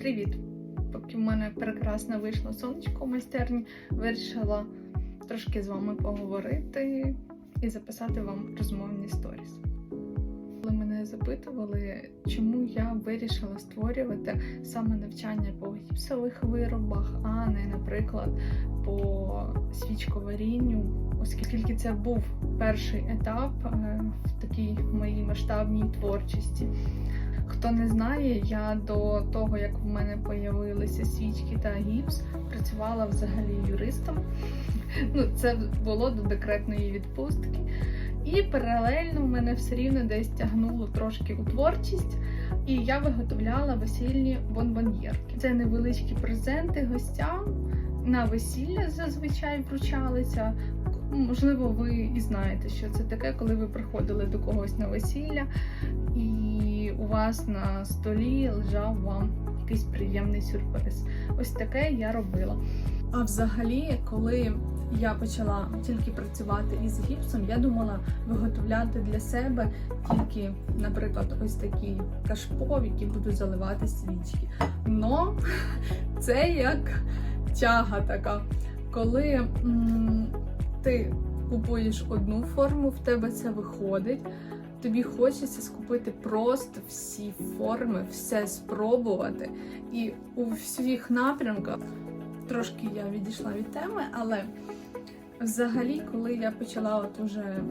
Привіт! Поки в мене прекрасно вийшло сонечко в майстерні, вирішила трошки з вами поговорити і записати вам розмовні сторіс. Коли мене запитували, чому я вирішила створювати саме навчання по гіпсових виробах, а не, наприклад, по свічковарінню, оскільки це був перший етап е, в такій моїй масштабній творчості. Хто не знає, я до того, як в мене появилися свічки та гіпс, працювала взагалі юристом. Ну, це було до декретної відпустки. І паралельно в мене все рівно десь тягнуло трошки у творчість, і я виготовляла весільні бонбоньєрки. Це невеличкі презенти гостям на весілля зазвичай вручалися. Можливо, ви і знаєте, що це таке, коли ви приходили до когось на весілля, і у вас на столі лежав вам якийсь приємний сюрприз. Ось таке я робила. А взагалі, коли я почала тільки працювати із гіпсом, я думала виготовляти для себе тільки, наприклад, ось такі кашпо, в які буду заливати свічки. Но це як тяга така. Коли м, ти купуєш одну форму, в тебе це виходить. Тобі хочеться скупити просто всі форми, все спробувати. І у всіх напрямках трошки я відійшла від теми, але взагалі, коли я почала от уже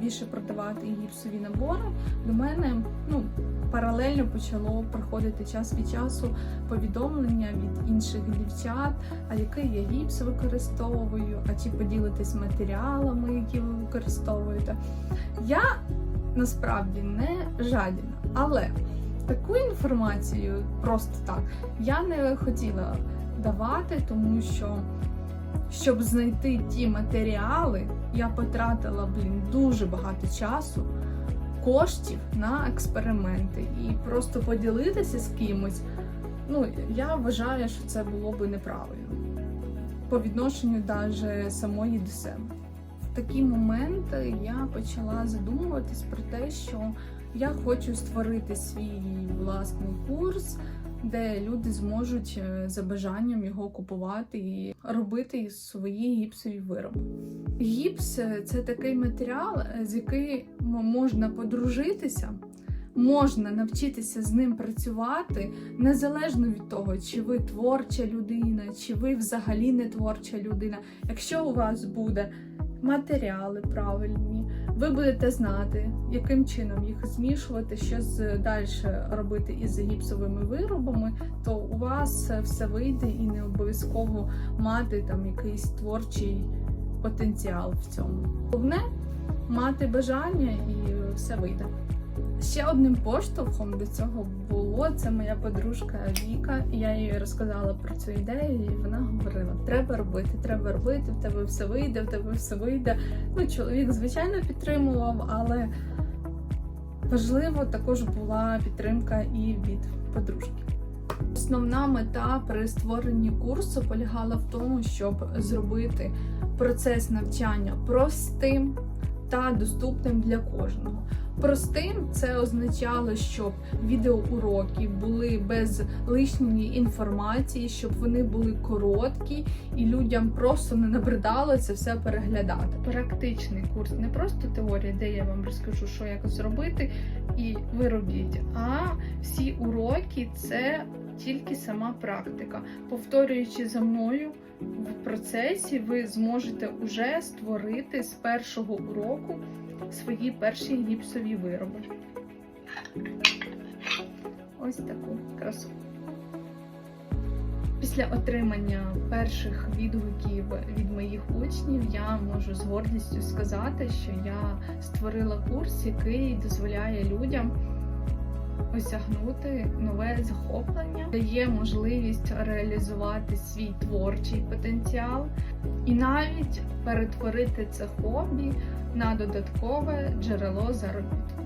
більше продавати гіпсові набори, до мене ну, паралельно почало приходити час від часу повідомлення від інших дівчат, а який я гіпс використовую, а чи поділитись матеріалами, які ви використовуєте. Я насправді не жадіна, але таку інформацію просто так я не хотіла давати, тому що щоб знайти ті матеріали, я потратила блін дуже багато часу, коштів на експерименти і просто поділитися з кимось. Ну, я вважаю, що це було би неправильно по відношенню навіть самої до себе. В такі моменти я почала задумуватись про те, що я хочу створити свій власний курс, де люди зможуть е, за бажанням його купувати і робити свої гіпсові вироби. Гіпс це такий матеріал, е, з яким можна подружитися. Можна навчитися з ним працювати незалежно від того, чи ви творча людина, чи ви взагалі не творча людина. Якщо у вас буде матеріали правильні, ви будете знати, яким чином їх змішувати, що далі робити із гіпсовими виробами, то у вас все вийде і не обов'язково мати там якийсь творчий потенціал в цьому. Головне мати бажання і все вийде. Ще одним поштовхом до цього було це моя подружка Віка. Я їй розказала про цю ідею, і вона говорила: треба робити, треба робити, в тебе все вийде, в тебе все вийде. Ну, чоловік, звичайно, підтримував, але важливо також була підтримка і від подружки. Основна мета при створенні курсу полягала в тому, щоб зробити процес навчання простим та доступним для кожного. Простим це означало, щоб відеоуроки були без лишньої інформації, щоб вони були короткі і людям просто не набридало це все переглядати. Практичний курс не просто теорія, де я вам розкажу, що як зробити, і ви робіть. А всі уроки це тільки сама практика. Повторюючи за мною в процесі, ви зможете уже створити з першого уроку свої перші гіпсові вироби. Ось таку красу. Після отримання перших відгуків від моїх учнів я можу з гордістю сказати, що я створила курс, який дозволяє людям осягнути нове захоплення, дає можливість реалізувати свій творчий потенціал і навіть перетворити це хобі на додаткове джерело заробітку.